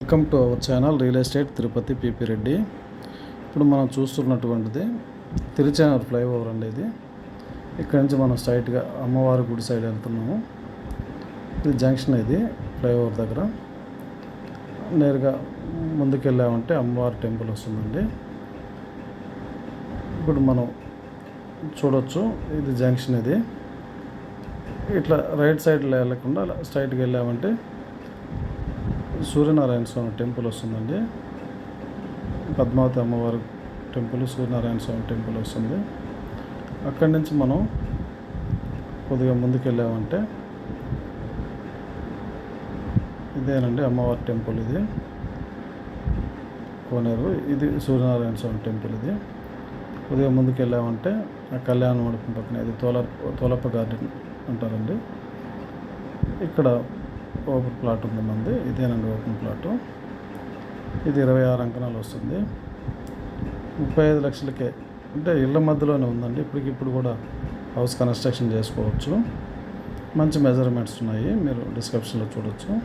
Welcome to our channel real estate Tirupati P Reddy. ఇప్పుడు మనం చూస్తున్నటువంటిది Tiruchanur flyover అండి ఇది ఇక్కడ నుంచి మనం స్ట్రైట్గా అమ్మవారి గుడి సైడ్ వెళ్తున్నాము. ఇది జంక్షన్ ఇది ఫ్లైఓవర్ దగ్గర. నేరుగా ముందుకెళ్ళామంటే అమ్మవారి టెంపుల్ వస్తుందండి. ఇప్పుడు మనం చూడొచ్చు ఇది జంక్షన్ ఇది. ఇట్లా రైట్ సైడ్లో వెళ్ళకుండా స్ట్రైట్గా వెళ్ళామంటే సూర్యనారాయణ స్వామి టెంపుల్ వస్తుందండి. పద్మావతి అమ్మవారి టెంపుల్ సూర్యనారాయణ స్వామి టెంపుల్ వస్తుంది. అక్కడి నుంచి మనం కొద్దిగా ముందుకెళ్ళామంటే ఇదేనండి అమ్మవారి టెంపుల్ ఇది. కోనేరు ఇది సూర్యనారాయణ స్వామి టెంపుల్ ఇది. కొద్దిగా ముందుకు వెళ్ళామంటే ఆ కళ్యాణ మండపం పక్కన ఇది తోల తోలప్ప గార్డెన్ అంటారండి. ఇక్కడ ఓపెన్ ప్లాట్ ఉంది మంది ఇదేనండి ఓపెన్ ప్లాట్. ఇది ఇరవై ఆరు అంకణాలు వస్తుంది. ముప్పై ఐదు లక్షలకే. అంటే ఇళ్ళ మధ్యలోనే ఉందండి. ఇప్పటికి ఇప్పుడు కూడా హౌస్ కన్స్ట్రక్షన్ చేసుకోవచ్చు. మంచి మెజర్మెంట్స్ ఉన్నాయి. మీరు డిస్క్రిప్షన్లో చూడొచ్చు.